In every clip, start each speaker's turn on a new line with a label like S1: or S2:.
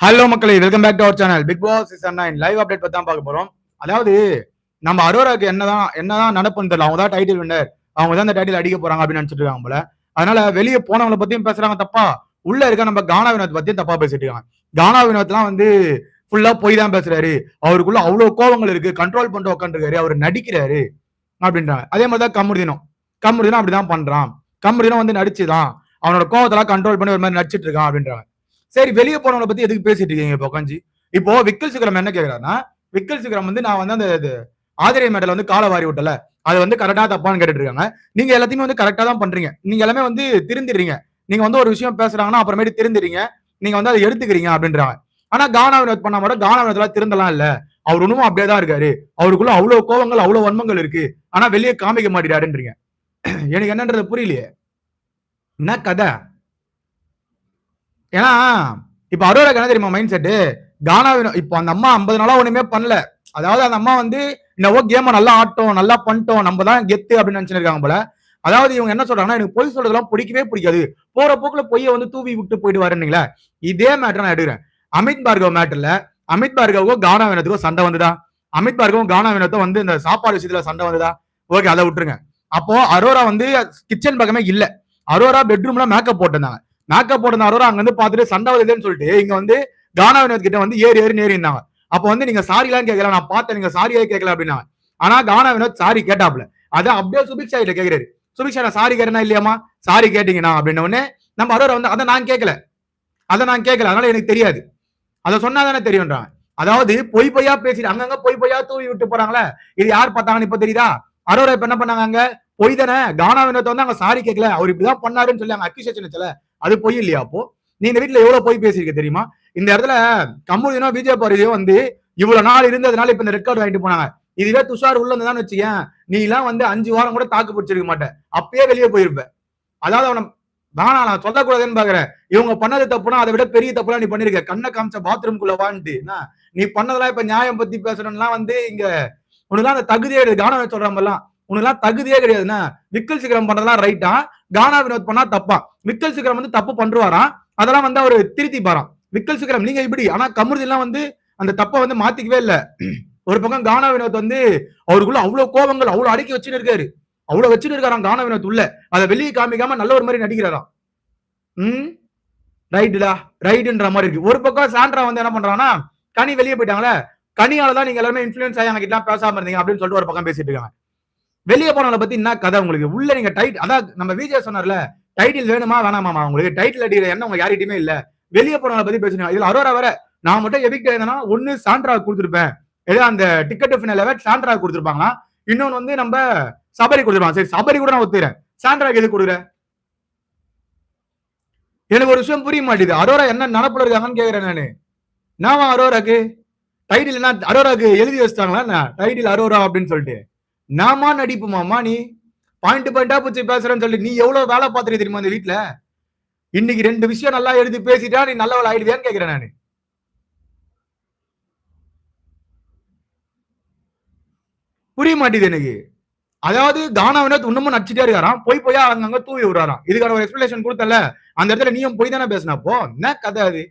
S1: Hello மக்களே welcome back to our channel Bigg Boss season nine live update பத்தி தான் பார்க்க போறோம். அதாவது நம்ம அரோராக்கு என்னதான் என்னதான் நடப்புன்னு தெரியல. அவங்க தான் டைட்டில் வின்னர் அவங்க தான் இந்த டைட்டில் அடிக்க போறாங்க அப்படின்னு நினைச்சிட்டு இருக்காங்க போல. அதனால வெளியே போனவங்களை பத்தியும் பேசுறாங்க தப்பா. உள்ள இருக்க நம்ம கானா வினோத் பத்தியும் தப்பா பேசிட்டு இருக்காங்க. கானா வினோத்லாம் வந்து ஃபுல்லா போய் தான் பேசுறாரு. அவருக்குள்ள அவ்வளவு கோவங்கள் இருக்கு. கண்ட்ரோல் பண்ணிட்டு உட்காந்துருக்காரு அவர் நடிக்கிறாரு அப்படின்றாங்க. அதே மாதிரி தான் கமுருதினம். கமுருதினம் அப்படிதான் பண்றான். கமுருதினம் வந்து நடிச்சுதான். அவனோட கோவத்தெல்லாம் கண்ட்ரோல் பண்ணி ஒரு மாதிரி நடிச்சிட்டு இருக்கான் அப்படின்றாங்க. சரி வெளியே போனவங்களை பத்தி எதுக்கு பேசிட்டு இருக்கீங்க இப்போ உட்காந்து இப்போ விக்கல் சிகரம் என்ன கேக்குறாருன்னா விக்கல் சிகரம் வந்து நான் வந்து அந்த இது ஆதிரை மேடல் வந்து காலை வாரி விட்டல. அது வந்து கரெக்டா தப்பான்னு கேட்டுட்டு இருக்காங்க நீங்க எல்லாத்தையுமே வந்து கரெக்டா தான் பண்றீங்க. நீங்க எல்லாமே வந்து திருந்திடுறீங்க. நீங்க வந்து ஒரு விஷயம் பேசுறாங்கன்னா அப்புறமேட்டு திருந்திடுறீங்க நீங்க வந்து அதை எடுத்துக்கிறீங்க அப்படின்றாங்க. ஆனா கானா வினோத் பண்ண மாட்டோம் கானா வினோத்லாம் திருந்தலாம் இல்ல. அவர் ஒண்ணும் அப்படியே தான் இருக்காரு. அவருக்குள்ள அவ்வளவு கோபங்கள் அவ்வளவு வன்மங்கள் இருக்கு. ஆனா வெளியே காமிக்க மாட்டேறாருன்றீங்க. எனக்கு என்னன்றது புரியலையே. என்ன கதை? ஏன்னா இப்ப அரோராக்கு என்ன தெரியுமா மைண்ட் செட்டு கானாவின் இப்போ அந்த அம்மா ஐம்பது நாளா ஒண்ணுமே பண்ணல. அதாவது அந்த அம்மா வந்து என்னவோ கேம நல்லா ஆட்டோம் நல்லா பண்ணிட்டோம் நம்ம தான் கெத்து அப்படின்னு நினைச்சிருக்காங்க இருக்காங்க போல. அதாவது இவங்க என்ன சொல்றாங்கன்னா எனக்கு பொய் சொல்றதெல்லாம் பிடிக்கவே பிடிக்காது. போற போக்குல பொய்ய வந்து தூவி விட்டு போயிட்டு வரீங்களா இதே மேட்டர் நான் எடுக்கிறேன். அமித் பார்கவ் மேட்டர்ல அமித் பார்கவுக்கும் கானா வினத்துக்கும் சண்டை வந்துதா? அமித் பார்கவும் கானா வினத்தும் வந்து இந்த சாப்பாடு விஷயத்துல சண்டை வந்துதா? ஓகே அதை விட்டுருங்க. அப்போ அரோரா வந்து கிச்சன் பக்கமே இல்ல. அரோரா பெட்ரூம்ல மேக்கப் போட்டிருந்தாங்க. நாக்க போட்டிருந்த அங்க வந்து பார்த்துட்டு சண்டை வருதுன்னு சொல்லிட்டு இங்க வந்து கானா வினோத் கிட்ட வந்து ஏறி ஏறி நேரி இருந்தாங்க அப்போ வந்து நீங்க சாரிலாம் கேட்கல நான் பார்த்தேன் நீங்க சாரியே கேட்கல அப்படின்னாங்க. ஆனா கானா வினோத் சாரி கேட்டாப்ல அதை அப்படியே சுபிக்ஷா கிட்ட கேக்குறாரு. சுபிக்ஷா நான் சாரி கேட்டேனா இல்லையாமா சாரி கேட்டீங்கண்ணா அப்படின்ன உடனே நம்ம அரோரா வந்து அதை நான் கேட்கல அதை நான் கேட்கல அதனால எனக்கு தெரியாது. அதை சொன்னாதானே தெரியும்ன்றாங்க. அதாவது பொய் பொய்யா பேசிட்டு அங்கங்க பொய் பொய்யா தூவி விட்டு போறாங்களே. இது யார் பார்த்தாங்கன்னு இப்ப தெரியுதா? அரோரா இப்ப என்ன பண்ணாங்க அங்க? பொய் தானே. கானா வினோத் வந்து அங்க சாரி கேட்கல அவர் இப்படிதான் பண்ணாருன்னு சொல்லி அங்க அக்யூசேஷன் வச்சல. அது பொய் இல்லையா அப்போ? நீ இந்த வீட்டுல எவ்வளவு பொய் பேசியிருக்க தெரியுமா? இந்த இடத்துல கமுதினோ விஜய் பாரதியோ வந்து இவ்வளவு நாள் இருந்ததுனால இப்ப இந்த ரெக்கார்டு வாங்கிட்டு போனாங்க. இதுவே துஷார் உள்ள இருந்ததான் வச்சுக்கேன் நீ எல்லாம் வந்து அஞ்சு வாரம் கூட தாக்கு பிடிச்சிருக்க மாட்டேன் அப்பயே வெளியே போயிருப்ப. அதாவது அவனை வேணா நான் சொல்லக்கூடாதுன்னு பாக்குறேன். இவங்க பண்ணது தப்புனா அதை விட பெரிய தப்புலாம் நீ பண்ணிருக்க. கண்ணை காமிச்ச பாத்ரூம்குள்ள வான்ட்டு. என்ன? நீ பண்ணதெல்லாம் இப்ப நியாயம் பத்தி பேசணும்லாம் வந்து இங்க உனக்குலாம் அந்த தகுதியே கிடையாது. கானா சொல்றாமல்லாம் மாதிரிலாம். உனக்குலாம் தகுதியே கிடையாதுன்னா விக்கல் சிகரம் பண்றதெல்லாம் ரைட்டா கானா வினோத் பண்ணா தப்பா? விக்கல் சிகரம் வந்து தப்பு பண்றாராம் அதெல்லாம் வந்து அவர் திருத்தி பாராம் விக்கல் சிகரம் நீங்க இப்படி ஆனா கமருதி வந்து அந்த தப்பை வந்து மாத்திக்கவே இல்லை. ஒரு பக்கம் கானா வினோத் வந்து அவருக்குள்ள அவ்வளவு கோபங்கள் அவ்வளவு அடக்கி வச்சுன்னு இருக்காரு. அவ்வளவு வச்சுட்டு இருக்காராம் கானா வினோத் உள்ள. அதை வெளியே காமிக்காம நல்ல ஒரு மாதிரி நடிக்கிறாராம். ம்? ரைட்டுடா ரைட்டுன்ற மாதிரி இருக்கு. ஒரு பக்கம் சாண்ட்ரா வந்து என்ன பண்றாங்கன்னா கனி வெளியே போயிட்டாங்களே கனியால தான் நீங்க எல்லாமே இன்ஃபுளுன்ஸ் ஆகி கிட்ட பேசாம இருந்தீங்க அப்படின்னு சொல்லிட்டு ஒரு பக்கம் பேசிட்டு இருக்காங்க. வெளியே போனவங்களை பத்தி என்ன கதை உங்களுக்கு? உள்ள நீங்க டைட் அதான் நம்ம விஜய் சொன்னார்ல டைட்டில் வேணுமா வேணாமாமா உங்களுக்கு டைட்டில் அடிக்கிற எண்ணம் உங்க யார்கிட்டயுமே இல்ல. வெளியே போனவங்களை பத்தி பேசுறீங்க. இதுல அரோரா வேற. நான் மட்டும் எபிக்ட் ஆயிருந்தேன்னா ஒன்னு சாண்ட்ரா கொடுத்துருப்பேன். ஏதோ அந்த டிக்கெட் ஃபினல சாண்ட்ரா கொடுத்துருப்பாங்களா? இன்னொன்னு வந்து நம்ம சபரி கொடுத்துருப்பாங்க. சரி சபரி கூட நான் ஒத்துறேன் சாண்ட்ராக்கு எது கொடுக்குறேன் எனக்கு ஒரு விஷயம் புரிய மாட்டேது அரோரா என்ன நினப்புல இருக்காங்கன்னு கேக்குறேன் நானு. நான் அரோராக்கு? டைட்டில் என்ன அரோராக்கு எழுதி வச்சிட்டாங்களா டைட்டில் அரோரா அப்படின்னு சொல்லிட்டு. நாமா நடிப்புமாமா நீ? பாயிண்ட் பாயிண்டா பூச்சி பேசுறேன்னு சொல்லி நீ எவ்வளவு வேலை பார்த்துட்டு தெரியுமா அந்த வீட்டுல இன்னைக்கு ரெண்டு விஷயம் நல்லா எழுதி பேசிட்டா நீ நல்லவள் ஆயிடுவியான்னு கேக்குறேன் நான். புரிய மாட்டேது எனக்கு. அதாவது தானா வினோத் இன்னமும் நடிச்சுட்டே இருக்காராம். போய் போய் அங்கங்க தூவி விடுறாராம். இதுக்கான ஒரு எக்ஸ்பிளேஷன் கொடுத்தல அந்த இடத்துல நீயும் போய் தானே பேசினப்போ என்ன கதை அது?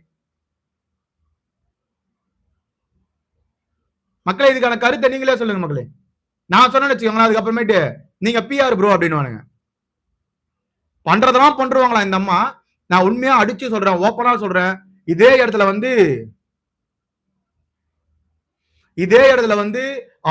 S1: மக்களே இதுக்கான கருத்தை நீங்களே சொல்லுங்க மக்களே. நான் சொன்னேன்னு வச்சுக்கோங்களேன் அதுக்கப்புறமேட்டு நீங்க பிஆர் ப்ரோ அப்படின்னு பண்றதெல்லாம் பண்ருவாங்களா இந்த அம்மா? நான் உண்மையா அடிச்சு சொல்றேன் ஓப்பனா சொல்றேன். இதே இடத்துல வந்து இதே இடத்துல வந்து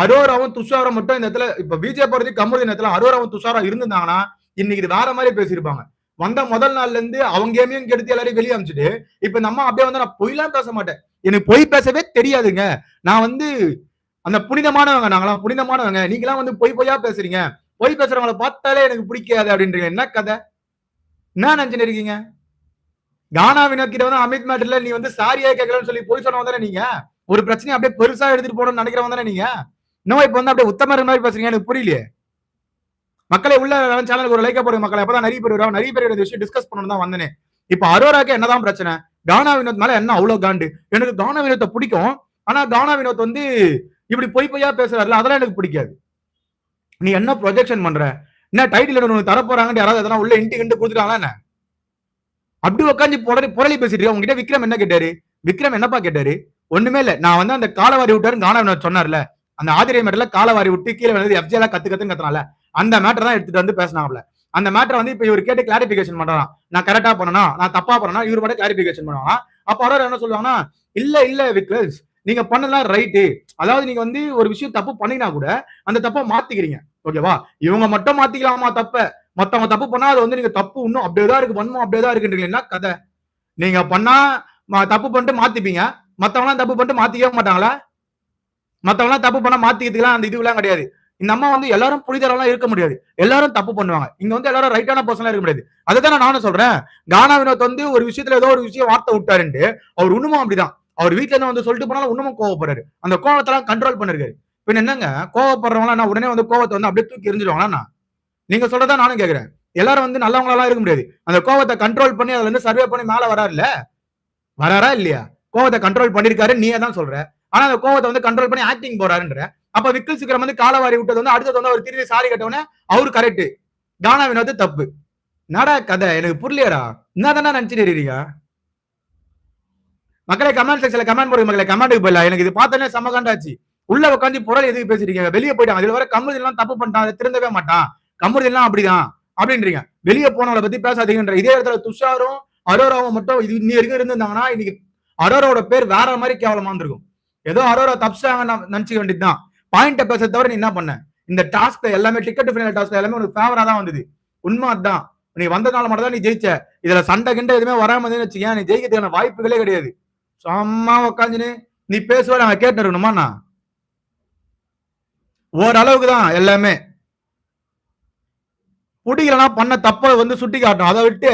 S1: அரோராவும் துஷாரம் மட்டும் இந்த இடத்துல இப்ப பிஜே போறது கமுதி இடத்துல அரோராவும் துஷாரம் இருந்திருந்தாங்கன்னா இன்னைக்கு இது வேற மாதிரி பேசியிருப்பாங்க. வந்த முதல் நாள்ல இருந்து அவங்க கேமையும் கெடுத்து எல்லாரையும் வெளியே அமைச்சிட்டு இப்ப இந்த அம்மா அப்படியே வந்து நான் பொய்லாம் பேச மாட்டேன். எனக்கு பொய் பேசவே தெரியாதுங்க. நான் வந்து அந்த புனிதமானவங்க நாங்களாம் புனிதமானவங்க. நீங்களாம் வந்து பொய் பொய்யா பேசுறீங்க. பொய் பேசுறவங்களை பார்த்தாலே எனக்கு பிடிக்காது அப்படின்றீங்க. என்ன கதை? என்ன நினைச்சுன்னு இருக்கீங்க? கானா வினோத் வந்து அமித் மேட்டர்ல நீ வந்து சாரியா கேட்கலன்னு சொல்லி பொய் சொன்னவங்க தானே நீங்க? ஒரு பிரச்சனையை அப்படியே பெருசா எடுத்துட்டு போகணும்னு நினைக்கிறவங்க தானே நீங்க? இன்னும் இப்ப வந்து அப்படியே உத்தமர் மாதிரி பேசுறீங்க. எனக்கு புரியலையே. மக்களை உள்ள சேனலுக்கு ஒரு லைக்கா போடுங்க மக்களை. அப்பதான் நிறைய பேர் வருவாங்க. நிறைய பேர் இந்த விஷயம் டிஸ்கஸ் பண்ணணும் தான் வந்தேன். இப்ப அரோராக்கு என்னதான் பிரச்சனை? கானா வினோத் மேல என்ன அவ்வளவு காண்டு? எனக்கு கானா வினோத்தை பிடிக்கும். ஆனா கானா வினோத் வந்து இப்படி பொய் பொய்யா பேசுறாருல அதெல்லாம் எனக்கு பிடிக்காது. நீ என்ன ப்ரொஜெக்ஷன் பண்ற? என்ன டைட்டில் உனக்கு தர போறாங்கன்னு யாராவது அதெல்லாம் உள்ள இன்ட்டு கிண்டு கொடுத்துட்டாங்களா என்ன? அப்படி உட்காந்து புரளி புரளி பேசிட்டு உங்ககிட்ட விக்ரம் என்ன கேட்டாரு? விக்ரம் என்னப்பா கேட்டாரு? ஒண்ணுமே இல்ல. நான் வந்து அந்த காலவாரி விட்டாருன்னு கானா சொன்னார்ல. அந்த ஆதிரை மேட்டர்ல காலவாரி விட்டு கீழே வந்து எஃப்ஜி எல்லாம் கத்து கத்துன்னு கத்துனால அந்த மேட்டர் தான் எடுத்துட்டு வந்து பேசினாப்ல. அந்த மேட்டர் வந்து இப்ப இவர் கேட்டு கிளாரிபிகேஷன் பண்றான் நான் கரெக்டா பண்ணனா நான் தப்பா பண்ணனா இவர் மட்டும் கிளாரிபிகேஷன் பண்ணுவாங்க அப்ப அவர் என்ன சொல்லுவாங்கன்னா இல்ல இல்ல விக்ரஸ் நீங்க பண்ணலாம் ரைட்டு. அதாவது நீங்க வந்து ஒரு விஷயம் தப்பு பண்ணினா கூட அந்த தப்பை மாத்திக்கிறீங்க. ஓகேவா இவங்க மட்டும் மாத்திக்கலாமா தப்ப? மத்தவங்க தப்பு பண்ணா அது வந்து நீங்க தப்பு இன்னும் அப்படியே தான் இருக்கு பண்ணும் அப்படியே தான் இருக்குன்றீங்கன்னா கதை. நீங்க பண்ணா தப்பு பண்ணிட்டு மாத்திப்பீங்க. மத்தவங்களாம் தப்பு பண்ணிட்டு மாத்திக்கவே மாட்டாங்களா? மத்தவங்களாம் தப்பு பண்ண மாத்திக்கிறதுக்குலாம் அந்த இதுவெல்லாம் கிடையாது. இந்த அம்மா வந்து எல்லாரும் புரிதலாம் இருக்க முடியாது. எல்லாரும் தப்பு பண்ணுவாங்க. இங்க வந்து எல்லாரும் ரைட்டான பர்சனா இருக்க முடியாது. அதை நானும் சொல்றேன். கானா வினோத் வந்து ஒரு விஷயத்துல ஏதோ ஒரு விஷயம் வார்த்தை விட்டாருன்ட்டு அவர் உண்மை அப்படிதான். அவர் வீட்டுல இருந்து வந்து சொல்லிட்டு போனாலும் இன்னமும் கோவப்படுறாரு. அந்த கோவத்தெல்லாம் கண்ட்ரோல் பண்ணிருக்காரு. பின்ன என்னங்க? கோவப்படுறவங்களா நான் உடனே வந்து கோவத்தை வந்து அப்படியே தூக்கி எரிஞ்சிடுவாங்களா நீங்க சொல்றதா நானும் கேக்குறேன். எல்லாரும் வந்து நல்லவங்களா இருக்க முடியாது. அந்த கோவத்தை கண்ட்ரோல் பண்ணி அதுல இருந்து சர்வே பண்ணி மேல வராருல்ல? வராரா இல்லையா? கோவத்தை கண்ட்ரோல் பண்ணிருக்காரு நீயே தான் சொல்ற. ஆனா அந்த கோவத்தை வந்து கண்ட்ரோல் பண்ணி ஆக்டிங் போறாருன்ற. அப்ப விக்கல் சிக்கரம் வந்து காலவாரி விட்டது வந்து அடுத்தது வந்து அவர் திரும்பி சாரி கட்டவுடனே அவரு கரெக்ட் கானா வினோத்து தப்பு. நடா கதை? எனக்கு புரியலையடா. என்ன தானே நினைச்சிட்டு இருக்கீங்க? மக்களே கமெண்ட் செக்ஷன்ல கமெண்ட் போடுங்க மக்களை. கமெண்ட்டுக்கு போயிடலாம். எனக்கு இது பார்த்தோன்னே செம்ம காண்டாச்சு. உள்ள உட்காந்து புரள் எதுக்கு பேசிருக்கீங்க வெளியே போயிட்டாங்க இதுல வர கம்முதி எல்லாம் தப்பு பண்ணிட்டான். அதை திருந்தவே மாட்டான். கம்முதி எல்லாம் அப்படிதான். அப்படின்றீங்க. வெளியே போனவளை பத்தி பேசாதீங்கன்ற. இதே இடத்துல துஷாரும் அரோராவும் மட்டும் இது இன்னி வரைக்கும் இருந்திருந்தாங்கன்னா இன்னைக்கு அரோராவோட பேர் வேற மாதிரி கேவலமா இருந்திருக்கும். ஏதோ அரோரா தப்பிச்சாங்க நினைச்சுக்க வேண்டியதுதான். பாயிண்ட பேச தவிர நீ என்ன பண்ண? இந்த டாஸ்க் எல்லாமே டிக்கெட் ஃபைனல் டாஸ்க் எல்லாமே உனக்கு ஃபேவரா தான் வந்தது. உண்மை அதான் நீ வந்ததுனால மட்டும் தான் நீ ஜெயிச்ச. இதுல சண்டை கிண்டை எதுவுமே வராம வச்சுக்கேன் நீ ஜெயிக்கிறதுக்கான வாய்ப்புகளே கிடையாது. சும்மா உக்காந்துன்னு நீ பேசுவா நாங்க கேட்டு இருக்கணுமா நான் ஓரளவுக்கு தான் எல்லாமே. பிடிக்கலனா பண்ண தப்ப வந்து சுட்டி காட்டணும். அதை விட்டு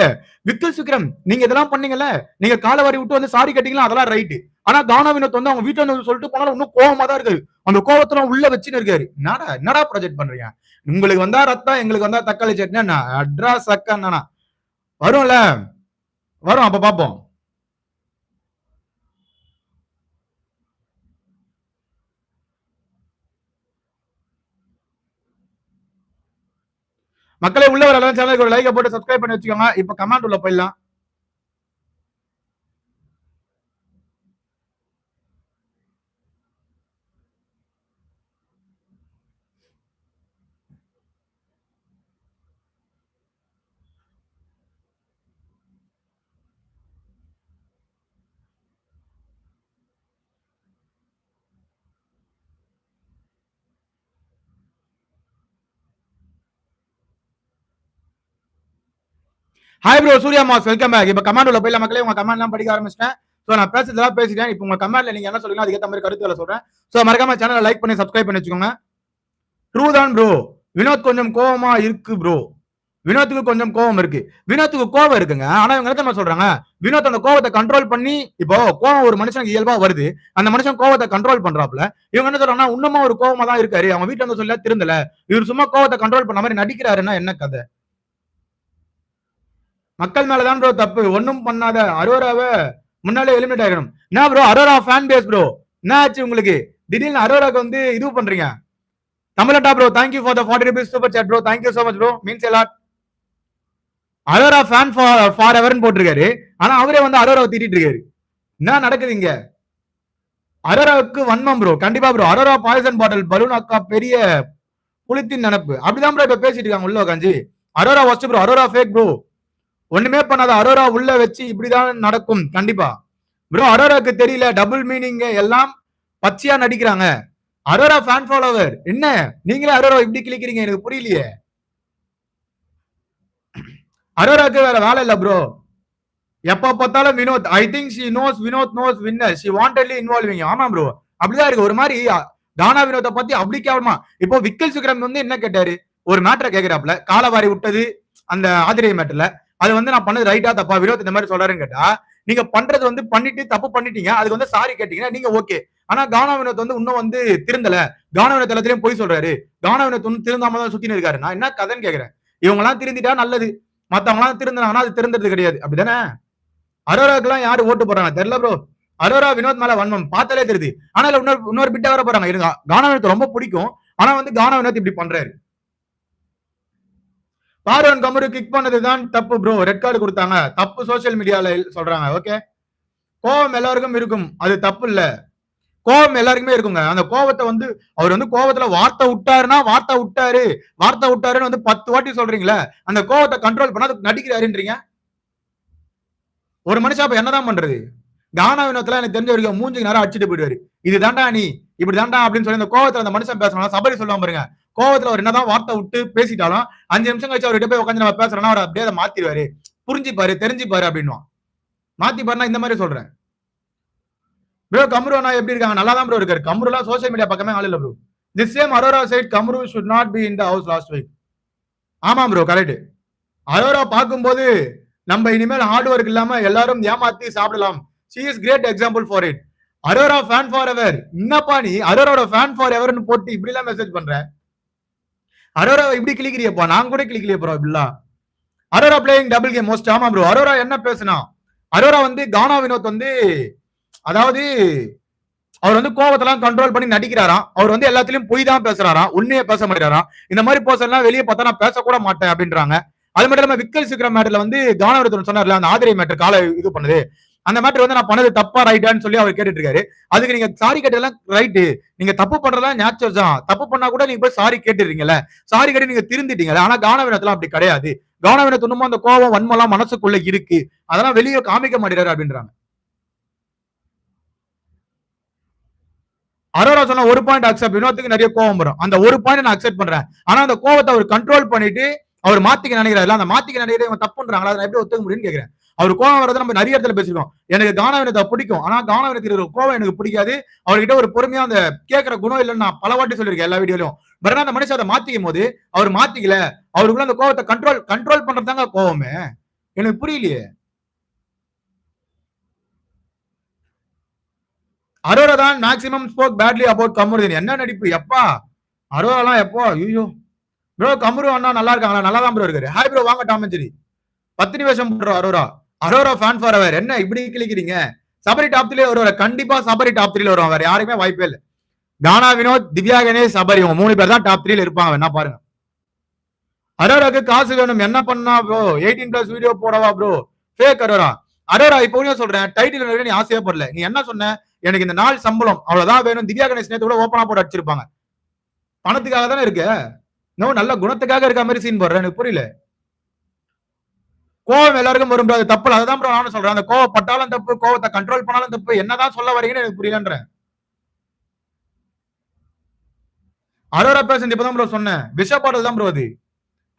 S1: விக்கல் சுக்கிரம் நீங்க இதெல்லாம் பண்ணீங்கல்ல? நீங்க காலவாரி விட்டு வந்து சாரி கட்டிங்களா அதெல்லாம் ரைட்டு ஆனா தானா வினோத் வந்து அவங்க வீட்டுல வந்து சொல்லிட்டு போனாலும் இன்னும் கோவமா தான் இருக்காரு. அந்த கோவத்துல உள்ள வச்சுன்னு இருக்காரு. என்னடா என்னடா ப்ரொஜெக்ட் பண்றீங்க? உங்களுக்கு வந்தா ரத்தம் எங்களுக்கு வந்தா தக்காளி சட்னி அட்ரா சக்கா வரும்ல? வரும் அப்ப பாப்போம். மக்களை உள்ள வர சேனலுக்கு ஒரு லைக்கை போட்டு சப்ஸ்கிரைப் பண்ணி வச்சுக்கோங்க. இப்ப கமெண்ட் உள்ள போயிடலாம். Hi bro Surya mass welcome back இப்போ கமெண்ட் உள்ள போயில மக்களே. உங்க கமெண்ட் எல்லாம் படிக்க ஆரம்பிச்சிட்டேன். ஸோ நான் பேசுறதெல்லாம் பேசிட்டேன். இப்போ உங்க கமெண்ட்ல நீங்க என்ன சொல்லுங்க அதுக்கேற்ற மாதிரி கருத்துக்களை சொல்றேன். ஸோ மறக்காம சேனலை லைக் பண்ணி சப்ஸ்கிரைப் பண்ணி வச்சுக்கோங்க. ட்ரூ தான் ப்ரோ வினோத் கொஞ்சம் கோபமா இருக்கு ப்ரோ வினோத்துக்கு கொஞ்சம் கோபம் இருக்கு. வினோத்துக்கு கோபம் இருக்குங்க. ஆனா இவங்க என்ன சொல்றாங்க? வினோத் அந்த கோவத்தை கண்ட்ரோல் பண்ணி இப்போ கோவம் ஒரு மனுஷனுக்கு இயல்பா வருது. அந்த மனுஷன் கோவத்தை கண்ட்ரோல் பண்றாப்ல இவங்க என்ன சொல்றாங்கன்னா இன்னமும் ஒரு கோபமா தான் இருக்காரு. அவங்க வீட்டுல வந்து சொல்ல திருந்தல. இவர் சும்மா கோபத்தை கண்ட்ரோல் பண்ண மாதிரி நடிக்கிறாருன்னா என்ன கதை? மக்கள் மேலதான் ப்ரோ தப்பு. ஒன்றும் பண்ணாத. அரோராவை முன்னாலே எலிமினேட் ஆகணும் என்ன bro Aurora fan base bro என்ன ஆச்சு உங்களுக்கு? திடீர்னு அரோராக்கு வந்து இது பண்றீங்க. தமிழட்டா bro thank you for the forty rupees super chat bro thank you so much bro means a lot Aurora fan for for எவர்னு போட்டிருக்காரு. ஆனா அவரே வந்து அரோராவை திட்டிட்டு இருக்காரு. என்ன நடக்குது இங்க? அரோராவுக்கு வன்மம் ப்ரோ கண்டிப்பா bro Aurora poison bottle balloon அக்கா பெரிய புளித்தின் நினப்பு. அப்படிதான் ப்ரோ இப்ப பேசிட்டு இருக்காங்க உள்ள உட்காந்து அரோரா வச்சு ப்ரோ அரோரா ஃபேக் ப்ரோ ஒண்ணுமே பண்ணாத அரோரா உள்ள வச்சு இப்படிதான் நடக்கும். கண்டிப்பா. ப்ரோ அரோராக்கு தெரியல. டபுள் மீனிங் எல்லாம் பச்சையா நடிக்கிறாங்க. அரோரா ஃபேன் ஃபாலோவர் என்ன? நீங்களே அரோரா இப்படி கிளிக்கிறீங்க எனக்கு புரியலையே. அரோராக்கு வேற வேலை இல்ல ப்ரோ எப்ப பார்த்தாலும் Vinod I think she knows Vinod knows winner she wantedly involving ஆமா ப்ரோ அப்படிதான் இருக்கு. ஒரு மாதிரி தானா வினோத்தை பத்தி அப்படி கேவலமா. இப்போ விக்கல் சுக்ரம் வந்து என்ன கேட்டாரு? ஒரு மேட்டரை கேக்குறாப்ல காலவாரி விட்டது அந்த ஆதிரிய மேட்டர்ல அது வந்து நான் பண்ணது ரைட்டா தப்பா? வினோத் இந்த மாதிரி சொல்றாருன்னு கேட்டா நீங்க பண்றது வந்து பண்ணிட்டு தப்பு பண்ணிட்டீங்க. அதுக்கு வந்து சாரி கேட்டீங்கன்னா நீங்க ஓகே ஆனா கானா வினோத் வந்து இன்னும் வந்து திருந்தல. கானா வினோத் எல்லாத்திலயும் போய் சொல்றாரு. கானா வினோத் வந்து திருந்தாம தான் சுத்தின்னு இருக்காரு. நான் என்ன கதைன்னு கேக்குறேன்? இவங்க எல்லாம் திருந்திட்டா நல்லது. மத்தவங்க எல்லாம் திருந்தாங்கன்னா அது திருந்தது கிடையாது. அப்படிதானே? அரோராக்கு எல்லாம் யாரு ஓட்டு போறாங்க தெரியல ப்ரோ அரோரா வினோத் மேல வன்மம். பார்த்தாலே தெரியுது. ஆனா இன்னொரு இன்னொரு பிட்டா வர போறாங்க இருங்க கானா வினோத் ரொம்ப பிடிக்கும். ஆனா வந்து கானா வினோத் இப்படி பண்றாரு. பார்வன் கமுரு கிக் பண்ணதுதான் தப்பு ப்ரோ ரெட் கார்டு கொடுத்தாங்க. தப்பு சோசியல் மீடியால சொல்றாங்க. ஓகே கோபம் எல்லாருக்கும் இருக்கும். அது தப்பு இல்ல. கோபம் எல்லாருக்குமே இருக்குங்க. அந்த கோபத்தை வந்து அவர் வந்து கோபத்துல வார்த்தை விட்டாருன்னா வார்த்தை விட்டாரு. வார்த்தை விட்டாருன்னு வந்து பத்து வாட்டி சொல்றீங்களே அந்த கோபத்தை கண்ட்ரோல் பண்ண அதுக்கு நடிக்கிறாருன்றீங்க? ஒரு மனுஷன் அப்ப என்னதான் பண்றது? கானா வினோத்துல எனக்கு தெரிஞ்ச வரைக்கும் மூஞ்சுக்கு நேரம் அடிச்சுட்டு போயிடுவாரு. இது தாண்டா நீ இப்படி தாண்டா அப்படின்னு சொல்லி அந்த கோவத்துல அந்த மனுஷன் பேசணும் சபரி சொல்லுவான் பாருங்க. கோவத்துல அவர் என்னதான் வார்த்தை விட்டு பேசிட்டாலும் அஞ்சு நிமிஷம் கழிச்சு அவர்கிட்ட போய் உட்காந்து நம்ம பேசுறோம்னா அவர் அப்படியே அதை மாத்திடுவாரு புரிஞ்சுப்பாரு தெரிஞ்சுப்பாரு அப்படின்னுவான். மாத்திப்பாருனா இந்த மாதிரி சொல்றேன். ப்ரோ கம்ரு எப்படி இருக்காங்க? நல்லா தான் ப்ரோ இருக்காரு. கம்ருலாம் சோசியல் மீடியா பக்கமே ஆள் bro the same Aurora side Kamru should not be in the house last week ஆமா ப்ரோ கரெக்ட் அரோரா பார்க்கும்போது நம்ம இனிமேல் ஹார்ட் ஒர்க் இல்லாம எல்லாரும் ஏமாத்தி சாப்பிடலாம். She is great example for it Aurora fan for ever என்னப்பா நீ? அரோரோட ஃபேன் ஃபார் எவர்னு போட்டு இப்படி எல்லாம் மெசேஜ் பண்ற? அரோரா இப்படி கிளிக்கிறியப்பா நான் கூட கிளிக்கலையே ப்ரோ இப்படிலாம் Aurora playing double game most ஆமா ப்ரோ அரோரா என்ன பேசுனா அரோரா வந்து கானா வினோத் வந்து அதாவது அவர் வந்து கோபத்தெல்லாம் கண்ட்ரோல் பண்ணி நடிக்கிறாராம். அவர் வந்து எல்லாத்துலயும் பொய் தான் பேசுறாராம். உண்மையை பேச மாட்டாராம் இந்த மாதிரி பேசலாம் வெளியே பார்த்தா நான் பேசக்கூட மாட்டேன் அப்படின்றாங்க. அது மட்டும் இல்லாம விக்கல் சிக்கிற மேட்டர்ல வந்து கானவரத்தன் சொன்னார்ல அந்த ஆதிரை மேட்டர் காலை இது பண்ணுது. அந்த மேட்டர் வந்து நான் பண்ணது தப்பா ரைட்டான்னு சொல்லி அவர் கேட்டுட்டு இருக்காரு அதுக்கு நீங்க சாரி கேட்டதெல்லாம் ரைட்டு நீங்க தப்பு பண்றதெல்லாம் நேச்சுரல் தான். தப்பு பண்ணா கூட நீங்க போய் சாரி கேட்டுறீங்கல்ல சாரி கேட்டு நீங்க திருந்திட்டீங்கல்ல. ஆனா கானவினத்துல அப்படி கிடையாது. கானவினத்து இன்னமும் அந்த கோபம் வன்மலாம் மனசுக்குள்ள இருக்கு. அதெல்லாம் வெளியே காமிக்க மாட்டேறாரு அப்படின்றாங்க. அரோரா சொன்ன ஒரு பாயிண்ட் அக்செப்ட் வினோத்துக்கு நிறைய கோவம் வரும். அந்த ஒரு பாயிண்ட் நான் அக்செப்ட் பண்றேன். ஆனா அந்த கோவத்தை அவர் கண்ட்ரோல் பண்ணிட்டு அவர் மாத்திக்க நினைக்கிறாரு அந்த மாத்திக்க நினைக்கிறது இவங்க தப்பு பண்றாங்களா அதை எப்படி ஒத்துக்க முடியும்னு கேக்குறேன். அவர் கோவம் வரதை நம்ம நிறைய இடத்துல பேசிருக்கோம் எனக்கு கானவினத்தை பிடிக்கும். ஆனா கானவினத்துக்கு இருக்கிற கோவம் எனக்கு பிடிக்காது. அவர்கிட்ட ஒரு பொறுமையா அந்த கேட்கிற குணம் இல்லைன்னு நான் பல வாட்டி சொல்லியிருக்கேன் எல்லா வீடியோலையும். பட் அந்த மனுஷன் அதை மாத்திக்கும் போது அவர் மாத்திக்கல. அவருக்குள்ள அந்த கோவத்தை கண்ட்ரோல் கண்ட்ரோல் பண்றதாங்க கோவமே. எனக்கு புரியலையே. அரோரா தான் maximum spoke badly about Kamarudheen. என்ன நடிப்பு? எப்பா? அரோராலாம் எப்போ? ஐயோ. ப்ரோ கமரு அண்ணா நல்லா இருக்காங்களா? நல்லா தான் ப்ரோ இருக்காரு. ஹாய் ப்ரோ வாங்க டாமஞ்சேரி பத்து நிமிஷம் பண்றோம் Aurora. Aurora fan for ever என்ன இப்படி கிளிக்கிறீங்க சபரி டாப் த்ரீல வருவார் கண்டிப்பா சபரி டாப் த்ரீல வருவாங்க வேற யாருக்குமே வாய்ப்பே இல்லை. கானா வினோத் திவ்யா கணேஷ் சபரி இவங்க மூணு பேர் தான் டாப் த்ரீல இருப்பாங்க. என்ன பாருங்க. அரோராக்கு காசு வேணும். என்ன பண்ணா ப்ரோ எயிட்டீன் பிளஸ் வீடியோ போடவா ப்ரோ ஃபேக் அரோரா. அரோரா இப்போ சொல்றேன். டைட்டில் நீ ஆசையே படல. நீ என்ன சொன்ன? எனக்கு இந்த நாள் சம்பளம் அவ்வளவுதான் வேணும். திவ்யா கணேஷ் நேத்து கூட ஓப்பனா போட்டு அடிச்சிருப்பாங்க. பணத்துக்காக தானே இருக்கு? இன்னும் நல்ல குணத்துக்காக இருக்க மாதிரி சீன் போடுறேன். எனக்கு புரியல. கோவம் எல்லாருக்கும் வரும் அது தப்பு. அதுதான் ப்ரோ நானும் சொல்றேன். அந்த கோவப்பட்டாலும் தப்பு கோவத்தை கண்ட்ரோல் பண்ணாலும் தப்பு. என்னதான் சொல்ல வரீங்கன்னு எனக்கு புரியலன்றேன் அரோரா பேசன் இப்பதான் ப்ரோ சொன்னேன். விஷ பாடல் தான் ப்ரோ அது.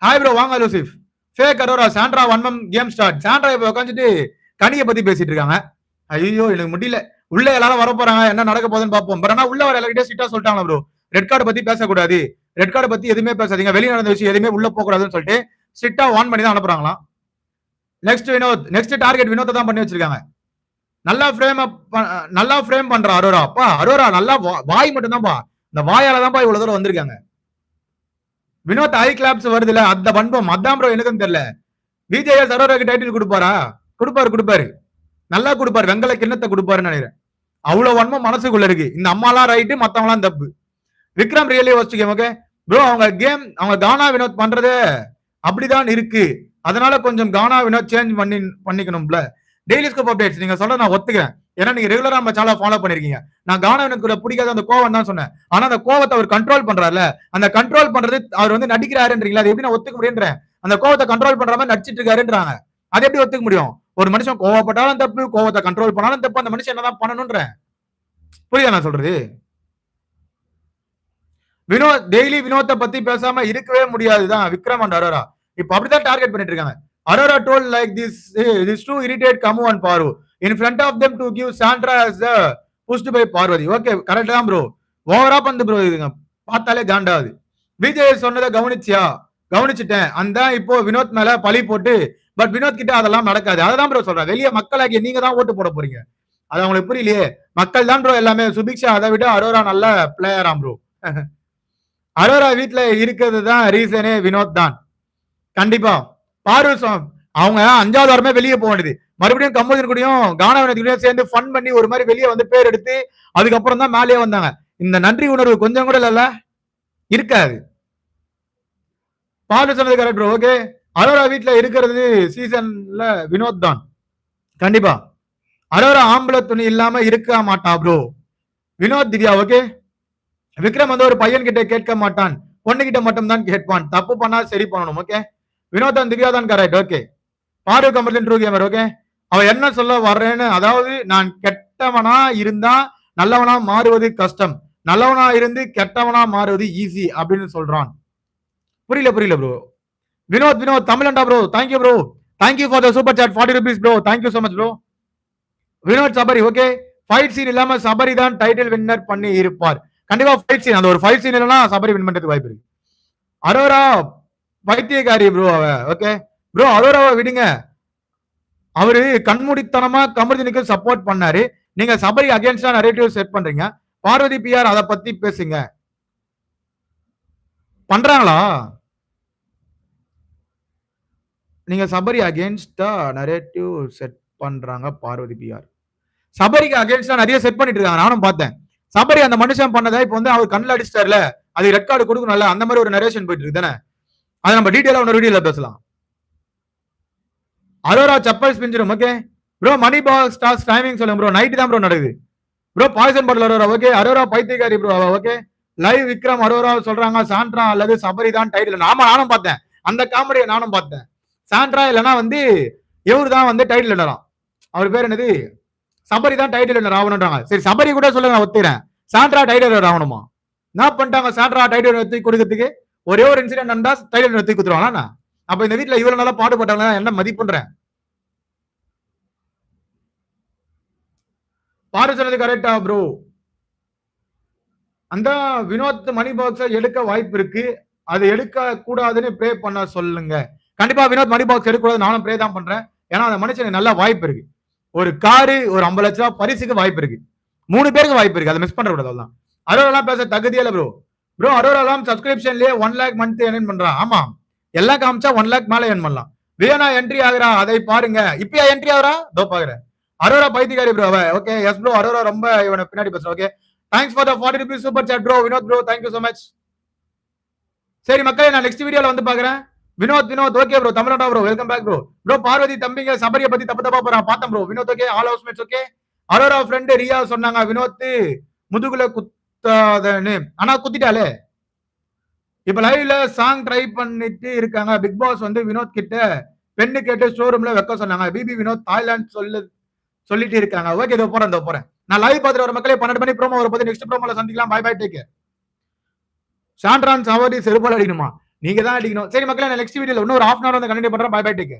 S1: ஹாய் ப்ரோ வாங்க லூசிஃப். Fake Aurora Sandra one man game start Sandra இப்ப உட்காந்துட்டு கனியை பத்தி பேசிட்டு இருக்காங்க. ஐயோ எனக்கு முடியல. உள்ள எல்லாரும் வர போறாங்க. என்ன நடக்க போகுதுன்னு பார்ப்போம். பட் ஆனா உள்ள வர எல்லார்கிட்டயும் ஸ்ட்ரிக்டா சொல்லிட்டாங்க ப்ரோ ரெட் கார்டு பத்தி பேசக்கூடாது. ரெட் கார்டு பத்தி எதுவுமே பேசாதீங்க. வெளியே நடந்த விஷயம் எதுவுமே உள்ள போக கூடாதுன்னு சொல்லிட்டு ஸ்ட்ரிக்டா ஆன் பண்ணி தான் அனுப்புறாங்களாம். நெக்ஸ்ட் வினோத் நெக்ஸ்ட் டார்கெட் வினோத்தை தான் பண்ணி வச்சிருக்காங்க. நல்லா ஃப்ரேம் நல்லா ஃப்ரேம் பண்ற அரோரா. அப்பா அரோரா நல்லா வா- வாய் மட்டும் தான்ப்பா இந்த வாயால தான்ப்பா இவ்வளவு தூரம் வந்திருக்காங்க. வினோத் ஐ கிளாப்ஸ் வருதுல அந்த பண்பம். அதான் ப்ரோ எனக்கும் தெரியல. விஜேஎஸ் அரோராக்கு டைட்டில் கொடுப்பாரா? கொடுப்பாரு கொடுப்பாரு. நல்லா கொடுப்பாரு. வெங்கல கிண்ணத்தை கொடுப்பாருன்னு நினைக்கிறேன். அவ்வளவு வன்மம் மனசுக்குள்ள இருக்கு. இந்த அம்மாலாம் ரைட்டு மத்தவங்களாம் தப்பு. விக்ரம் ரியலி வச்சு கேம் ஓகே ப்ரோ அவங்க கேம் அவங்க கானா வினோத் பண்றதே அப்படிதான் இருக்கு. அதனால கொஞ்சம் கானா வினோத் சேஞ்ச் பண்ணி பண்ணிக்கணும்ல. டெய்லி ஸ்கோப் அப்டேட்ஸ் நீங்க சொல்ற நான் ஒத்துக்கிறேன். ஏன்னா நீங்க ரெகுலரா நம்ம சேனலை ஃபாலோ பண்ணிருக்கீங்க. நான் கானா வினோத் பிடிக்காத அந்த கோவம் தான் சொன்னேன். ஆனா அந்த கோவத்தை அவர் கண்ட்ரோல் பண்றாருல. அந்த கண்ட்ரோல் பண்றது அவர் வந்து நடிக்கிறாருன்றீங்களா? அது எப்படி நான் ஒத்துக்க முடியுன்றேன் அந்த கோவத்தை கண்ட்ரோல் பண்ற மாதிரி நடிச்சிட்டு இருக்காருன்றாங்க அது எப்படி ஒத்துக்க முடியும்? ஒரு மனுஷன் கோவப்பட்டாலும் தப்பு கோவத்தை கண்ட்ரோல் பண்ணாலும் தப்பு. அந்த மனுஷன் என்னதான் பண்ணணும்ன்றேன். புரியுதா நான் சொல்றது? வினோத் டெய்லி வினோத்தை பத்தி பேசாம இருக்கவே முடியாதுதான். Vikram and Aurora. இப்போ அப்படிதான் டார்கெட் பண்ணிட்டு இருக்காங்க Aurora told like this this to irritate Kamu and Parvu in front of them to give Sandra as the by Parvathi okay correct தான் ப்ரோ ஓவரா பந்து ப்ரோ இதுங்க. பார்த்தாலே காண்டாவது விஜய் சொன்னதை கவனிச்சியா? கவனிச்சுட்டேன். அந்த இப்போ வினோத் மேல பழி போட்டு பட் வினோத் கிட்ட அதெல்லாம் நடக்காது. அதான் ப்ரோ சொல்றேன். வெளியே மக்களாகிய நீங்க தான் ஓட்டு போட போறீங்க. அது அவங்களுக்கு புரியலையே. மக்கள் தான் ப்ரோ எல்லாமே. சுபிக்ஷா அதை விட அரோரா நல்ல பிளேயராம் ப்ரோ அரோரா வீட்டுல இருக்கிறது தான் ரீசனே வினோத் தான். கண்டிப்பா. பாரு அவங்க அஞ்சாவது வாரமே வெளியே போக வேண்டியது. மறுபடியும் கம்போதன் கூடயும் கானவனத்து கூடயும் சேர்ந்து ஃபன் பண்ணி ஒரு மாதிரி வெளியே வந்து பேர் எடுத்து அதுக்கப்புறம் தான் மேலேயே வந்தாங்க. இந்த நன்றி உணர்வு கொஞ்சம் கூட இல்லைல்ல? இருக்காது. பாரு சொன்னது கரெக்ட் ஓகே அரோரா வீட்டில் இருக்கிறது சீசன்ல வினோத் தான். கண்டிப்பா. அரோரா ஆம்பளை துணி இல்லாம இருக்க மாட்டா ப்ரோ வினோத் திவ்யா ஓகே விக்ரம் வந்து ஒரு பையன் கிட்ட கேட்க மாட்டான். பொண்ணுகிட்ட மட்டும்தான் மட்டும் தான் கேட்பான். தப்பு பண்ணா சரி பண்ணணும் ஓகே வினோதன் திவ்யாதான் கரெக்ட் ஓகே பாரு கமர்தன் ட்ரூ கேமர் ஓகே? அவன் என்ன சொல்ல வர்றேன்னு அதாவது நான் கெட்டவனா இருந்தா நல்லவனா மாறுவது கஷ்டம். நல்லவனா இருந்து கெட்டவனா மாறுவது ஈஸி அப்படின்னு சொல்றான். புரியல புரியல bro Vinod Vinod தமிழண்டா bro thank you bro thank you for the super chat forty rupees bro thank you so much bro Vinod Sabari okay? Fight scene இல்லாம சபரி தான் டைட்டில் வின்னர் பண்ணி இருப்பார் கண்டிப்பா ஃபைட் சீன் அந்த ஒரு ஃபைட் சீன் இல்லைன்னா சபரி வின் பண்றதுக்கு வாய்ப்பு இருக்கு. அரோரா பைத்தியக்காரி ப்ரோ அவ ஓகே ப்ரோ அரோராவை விடுங்க. அவரு கண்மூடித்தனமா கமர்தினிக்கு சப்போர்ட் பண்ணாரு. நீங்க சபரி அகேன்ஸ்டா நரேட்டிவ் செட் பண்றீங்க. பார்வதி பிஆர் அதை பத்தி பேசுங்க. பண்றாங்களா? நீங்க சபரி அகேன்ஸ்டா நரேட்டிவ் செட் பண்றாங்க பார்வதி பிஆர் சபரிக்கு அகேன்ஸ்டா நிறைய செட் பண்ணிட்டு இருக்காங்க. நானும் பார்த்தேன். சபரி அந்த மனுஷன் பண்ணதை இப்போ வந்து அவர் கண்ணில் அடிச்சிட்டார்ல. அது ரெக்கார்டு கொடுக்கணும்ல. அந்த மாதிரி ஒரு நரேஷன் போயிட்டு இருக்கு. தானே? அதை நம்ம டீட்டெயிலாக ஒரு வீடியோவில் பேசலாம். Aurora chappals பிஞ்சிரும் okay bro money box stars timing சொல்லுங்க ப்ரோ நைட் தான் ப்ரோ நடக்குது. Bro poison bottle Aurora okay Aurora பைத்தியக்காரி bro okay live Vikram Aurora சொல்றாங்க சாண்ட்ரா அல்லது சபரி தான் டைட்டில் நாம நானும் பார்த்தேன். அந்த காமெடியை நானும் பார்த்தேன். சாண்ட்ரா இல்லைன்னா வந்து இவரு தான் வந்து டைட்டில் வினராம் அவர் பேர் என்னது? சபரி தான் டைட்டில் வினர் ஆகணுன்றாங்க சரி சபரி கூட சொல்லுங்க நான் ஒத்துக்கிறேன். சாண்ட்ரா டைட்டில் ஆகணுமா? என்ன பண்ணிட்டாங்க சாண்ட்ரா டைட்டில் கொடுக்கறதுக்கு? ஒரே ஒரு இன்சிடென்ட் நடந்தா நிறுத்தி தூக்கி நான் அப்ப இந்த வீட்டுல இவ்வளவு நல்லா பாடுபட்டாங்க என்ன மதிப்புன்றேன்? பாரு சொன்னது கரெக்டா ப்ரோ அந்த வினோத் மணி பாக்ஸ எடுக்க வாய்ப்பு இருக்கு. அதை எடுக்க கூடாதுன்னு ப்ரே பண்ண சொல்லுங்க. கண்டிப்பா வினோத் மணி பாக்ஸ் எடுக்கக்கூடாது நானும் ப்ரே தான் பண்றேன். ஏன்னா அந்த மனுஷனுக்கு நல்ல வாய்ப்பு இருக்கு. ஒரு காரு ஒரு ஐம்பது லட்ச ரூபாய் பரிசுக்கு வாய்ப்பு இருக்கு. மூணு பேருக்கு வாய்ப்பு இருக்கு. அதை மிஸ் பண்ற கூடாது அதெல்லாம் அரோரெல்லாம் பேச தகுதியில ப்ரோ ப்ரோ அரோராலாம் சப்ஸ்கிரிப்ஷன்லயே ஒன் லேக் மந்த் ஏர்ன் பண்றான். ஆமா. எல்லாம் காமிச்சா ஒன் லேக் மேல ஏர்ன் பண்ணலாம். வியனா என்ட்ரி ஆகுறா அதை பாருங்க. இப்பயா என்ட்ரி ஆகுறா? தோ பாக்குறேன். அரோரா பைத்தியக்காரி bro okay yes bro Aurora ரொம்ப இவனை பின்னாடி பேசுறேன் okay thanks for the forty rupees super chat bro Vinod bro thank you so much சரி மக்களே நான் நெக்ஸ்ட் வீடியோல வந்து பாக்குறேன். Vinod Vinod okay bro தமிழ்நாடா bro welcome back bro bro Parvathi தம்பிங்க சபரிய பத்தி தப்பு தப்பா போறான். பார்த்தேன் bro Vinod okay all housemates okay Aurora friend Riya சொன்னாங்க. வினோத் முதுகுல குத்தாதன்னு. ஆனா குத்திட்டாலே. இப்ப லைவ்ல சாங் ட்ரை பண்ணிட்டு இருக்காங்க. பிக் பாஸ் வந்து வினோத் கிட்ட பெண்ணு கேட்டு ஷோரூம்ல வைக்க சொன்னாங்க. பிபி வினோத் தாய்லாந்து சொல்லு சொல்லிட்டு இருக்காங்க. ஓகே இதோ போறேன் இதோ போறேன். நான் லைவ் பார்த்துட்டு வர மக்களே பன்னெண்டு மணி ப்ரோமோ வர நெக்ஸ்ட் ப்ரோமோல சந்திக்கலாம். பாய் பாய் டேக் சாண்ட்ரான் சவாரி செருப்பால் அடிக்கணுமா? நீங்க தான் அடிக்கணும். சரி மக்களே நான் நெக்ஸ்ட் வீடியோல இன்னொரு ஹாஃப் அன் அவர் வந்து கண்டினியூ பண்றேன். பாய் பாய் டேக்